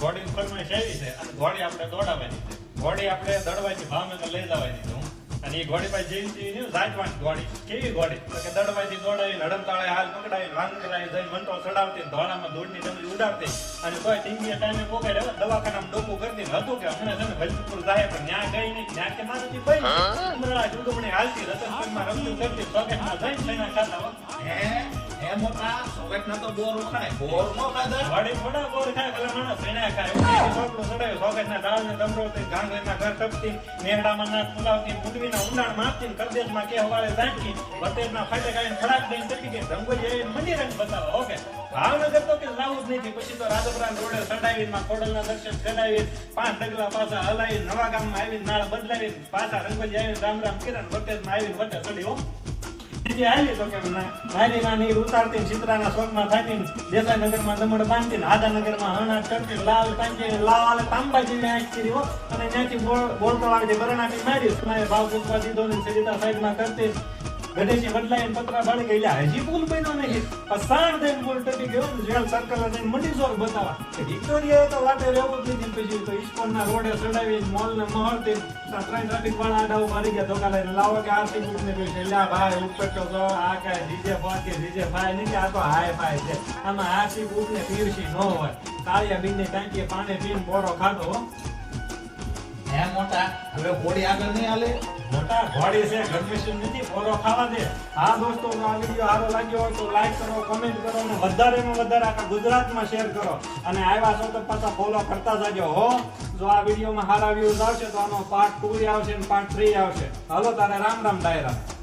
ઘોડી ફરમાઈશ આવી છે? અને ઘોડી આપણે દોડાવવાની છે. ઘોડી આપણે દડવાથી ભાવનગર લઈ જવાની છે અને એ ઘોડી પાસે જઈને તે નહીં સાચવાની ઘોડી કેવી ઘોડી તો કે દડવાથી દોડાવી હડમતાળે હાલ પકડાવી વાંદરાએ જઈને મંટો ચડાવતી ને ધોળામાં દૂધની ડમરી ઉડાડતી અને કોઈ ટીંગીએ ટાઈમે પોકાડે દવાખાનામાં ડોકું કરતી ને હતું કે હમણાં તમે ભજપુર જાય પણ ન્યા ગઈ નહીં ન્યા કે મારાથી ભાઈ ઉમરડા ચૂંટણી હાલતી રતનપુરમાં રમતી કરતી સોકેટમાં જઈને સૈના ખાતા નો થોડા બોર ખાય ઊંડાણ માપતી કરદેશમાં કે હવારે ભાવનગર તો કે લાવું જ નથી પછી તો રાજપુરા રોડે સડાવી માં ખોડલના દર્શન કરાવી પાંચ ડગલા પાછા હલાવી નવા ગામમાં આવી નાળ બદલાવી પાછા રંગોળી આવી રામ રામ કિરણ વતેજમાં આવી વટે ચડી બીજી હાલી તો કે ના મારી માં નીર ઉતારતી ને ચિત્રાના થાતી ને દેસાઈનગરમાં દમણ બાંધતી ને આદાનગરમાં હરણાટ કરતી લાલ પાંચી લાલ તાંબાજીને આંખ કરી અને ત્યાંથી બોલ- બોલતો વાળી બરણાટી મારી ભાવ પૂછવા દીધો ને સરિતા સાઈડમાં કરતી ગણેશજી બદલાઈને પતરા બાળી ગઈ લ્યા, હજી પુલ બન્યો નહીં. પસાણ થઈને પુલ ટકી ગયો ને રેલ સર્કલ થઈને મંડી ચોક બતાવવા કે વિક્ટોરિયાએ તો વાટે રહેવું જ નથી પછી તો ઇસ્કોનના રોડે ચડાવી મોલને મહળતી ત્રણ ટ્રાફિક વાળા આડા ઊભા ગયા ધોકા લઈને લાવો કે આરતી ગ્રુપને ને છે. લ્યા ભાઈ ઉપર તો જો આ કાંઈ ડીજે ફોન કે ડીજે ફાઈ નહીં આ તો હાય ફાઈ છે. આમાં આરતી ગ્રુપને પીયુસી ન હોય. કાળિયા બીનની ટાંકીએ પાણી પીને બોરો ખાધો આગળ નહીં મોટા ઘોડી છે ગરમીશું નથી પોરો ખાવા દે. હા દોસ્તો આ વીડિયો સારો લાગ્યો તો લાઈક કરો કમેન્ટ કરો વધારેમાં વધારે આખા ગુજરાતમાં શેર કરો. અને આવ્યા છો પાછા ફોલો કરતા જાજો, હો? જો આ વિડીયોમાં સારા વ્યૂઝ આવશે તો આનો પાર્ટ ટુ આવશે પાર્ટ થ્રી આવશે. હાલો તારે રામ રામ ડાયરા